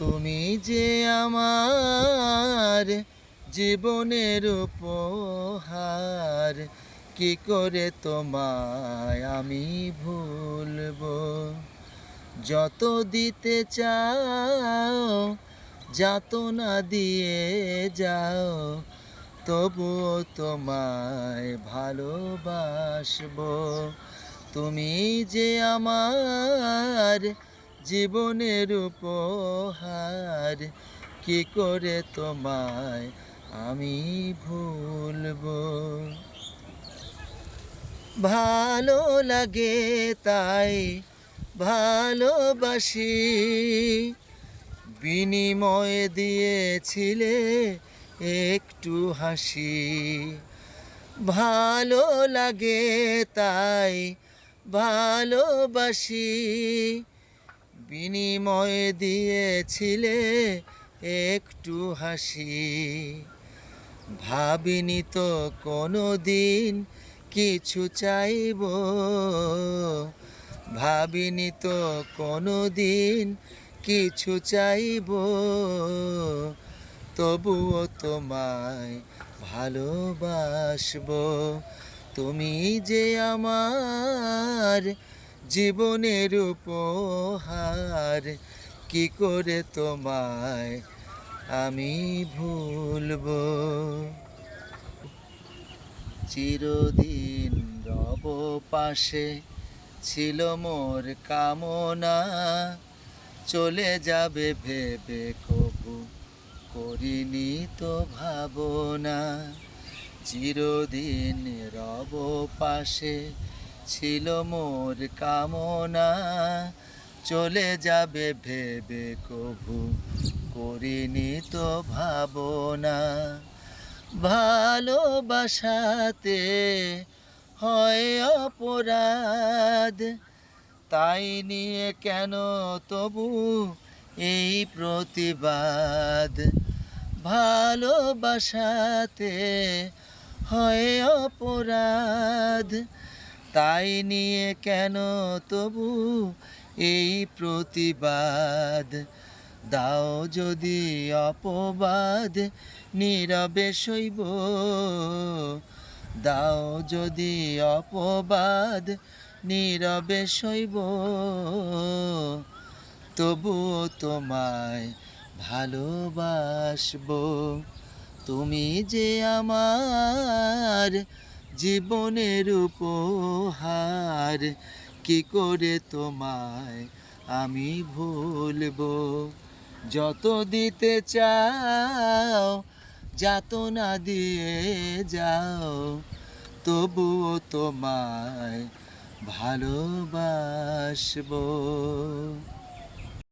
তুমি যে আমার জীবনের উপহার, কি করে তোমায় আমি ভুলব? যত দিতে চাও যাত না দিয়ে যাও, তবুও তোমায় ভালোবাসবো। তুমি যে আমার জীবনের উপহার কি করে তোমায় আমি ভুলব? ভালো লাগে তাই ভালোবাসি। বিনিময়ে দিয়েছিলে একটু হাসি। ভালো লাগে তাই ভালোবাসি। বিনিময়ে দিয়েছিলে একটু হাসি। ভাবিনি তো কোনো দিন কিছু চাইব। ভাবিনি তো কোনো দিন কিছু চাইব। তবুও তোমায় ভালোবাসবো। তুমি যে আমার জীবনের উপহার কি করে তোমায় আমি ভুলব? চিরদিন রব পাশে ছিল মোর কামনা, চলে যাবে ভেবে কবু করিনি তো ভাবনা। চিরদিন রব পাশে ছিল মোর কামনা। চলে যাবে ভেবে কভু করিনি তো ভাবনা। ভালোবাসাতে হয় অপরাধ, তাই নিয়ে কেন তবু এই প্রতিবাদ? ভালোবাসাতে হয় অপরাধ তাই নিয়ে কেন তবু এই প্রতিবাদ? দাও যদি অপবাদ, নীরবে শৈব দাও যদি অপবাদ, নীরবে শৈব তবুও তোমায় ভালোবাসবো। তুমি যে আমার জীবনের উপহার কি করে তোমায় আমি ভুলবো? যত দিতে চাও যাত না দিয়ে যাও, তবুও তোমায় ভালোবাসবো।